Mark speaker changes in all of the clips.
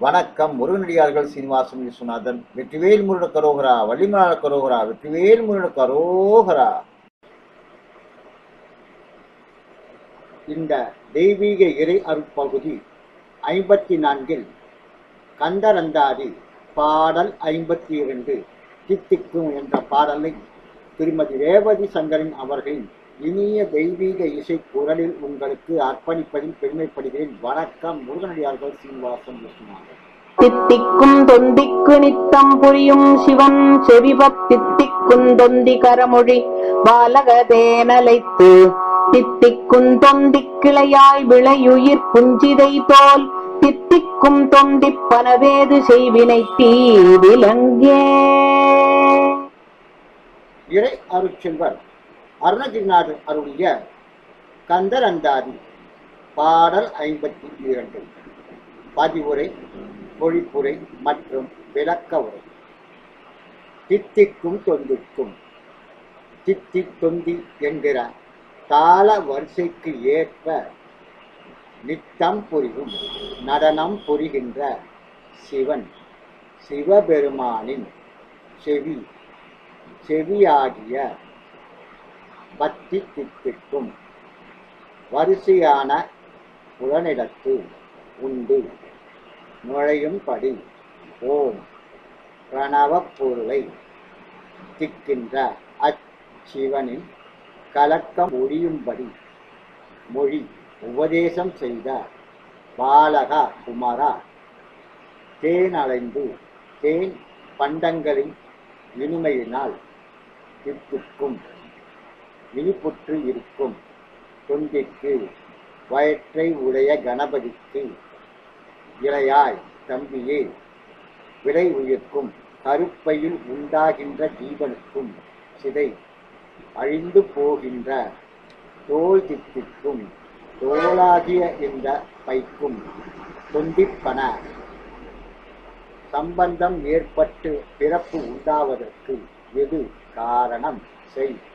Speaker 1: வணக்கம் முருகனடியார்கள் சீனிவாசன் விஸ்வநாதன் வெற்றிவேல் முருட கரோகரா வள்ளிமலாள கரோகரா வெற்றிவேல் முருட கரோகரா. இந்த தெய்வீக இறை அருட்பகுதி ஐம்பத்தி நான்கில் கந்தரந்தாதி பாடல் ஐம்பத்தி இரண்டு தித்திக்கும் என்ற பாடலை திருமதி ரேவதி சங்கரன் அவர்களின் இனிய தெய்வீக இசை குரலில் உங்களுக்கு அர்ப்பணிப்பதில் பெருமைப்படுகிறேன். வணக்கம் முருகனடியார்கள் சீனிவாசன்
Speaker 2: தித்திக்கும் தொந்திக்கு நித்தம் புரியும் சிவன் செவிபத் தித்திக்கும் தொந்தி கரமொழி பாலகதேனலைத்து தித்திக்கும் தொந்தி கிளையாய் விளையுயிர் புஞ்சிதை போல் தித்திக்கும் தொந்தி பனவேது செய்வினை தீ விலங்கே
Speaker 1: இறை அருட்செல்வர் அருணகிரிநாதர் அருளிய கந்தரந்தாதி பாடல் ஐம்பத்தி இரண்டு. பதிவுரை பொழிப்புரை மற்றும் விளக்க உரை. தித்திக்கும் தொந்திக்கும். தித்தி தொந்தி என்கிற தாள வரிசைக்கு ஏற்ப நித்தம் புரியும் நடனம் புரிகின்ற சிவன் சிவபெருமானின் செவி செவியாகிய பக்தி தித்திக்கும். வரிசையான புலனிடத்து உண்டு. நுழையும்படி ஓம் பிரணவப் பொருளை திக்கின்ற அச்சிவனின் கலக்கம் ஒழியும்படி மொழி உபதேசம் செய்த பாலகா குமாரா. தேன் அலைந்து தேன் பண்டங்களின் இனிமையினால் திப்புக்கும் விழிப்புற்று இருக்கும். தொந்திக்கு வயிற்றை உடைய கணபதிக்கு இளையாய் தம்பியே விடை உயிர்க்கும். கருப்பையில் உண்டாகின்ற ஜீவனுக்கும் சிதை. அழிந்து போகின்ற தோல் தித்திக்கும். தோளாகிய இந்த பைக்கும் தொந்திப்பன சம்பந்தம் ஏற்பட்டு பிறப்பு உண்டாவதற்கு எது காரணம்? செய்.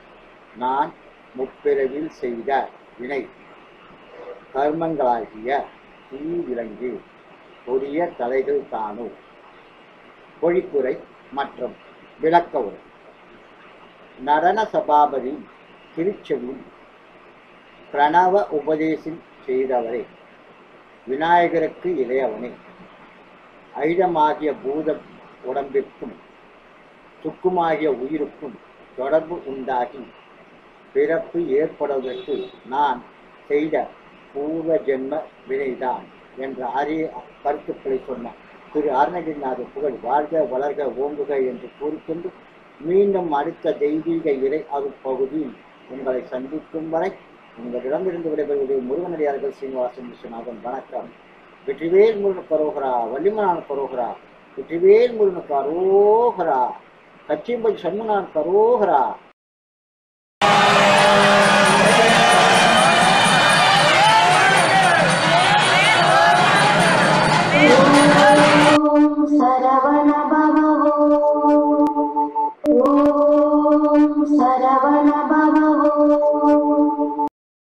Speaker 1: நான் முப்பிறவில் செய்த வினை. கர்மங்களாகிய தீ விலங்கு கொடிய தலைகள் தானோ பொழிப்புரை மற்றும் விளக்க உரை. நடன சபாபதி திருச்செவியில் பிரணவ உபதேசம் செய்தவரே விநாயகருக்கு இளையவனே. ஐதமாகிய பூத உடம்பிற்கும் சுக்குமாகிய உயிருக்கும் தொடர்பு உண்டாகி பிறப்பு ஏற்படுவதற்கு நான் செய்த பூர்வ ஜென்ம வினைதான் என்ற அரிய கருத்துக்களை சொன்ன திரு அருணகிரிநாத புகழ் வாழ்க வளர்க ஓங்குக என்று கூறிக்கொண்டு மீண்டும் அடுத்த தெய்வீக இறை அருட்பகுதியில் உங்களை சந்திக்கும் வரை உங்களிடமிருந்து விடைபெறுவது முருகனடியார்கள் சீனிவாசன் விஸ்வநாதன். வணக்கம். வெற்றிவேல் முருகன் பரோகரா வள்ளிமனான பரோகரா வெற்றிவேல் முருகன் கரோகரா கச்சிம்பல் சண்முனான் கரோகரா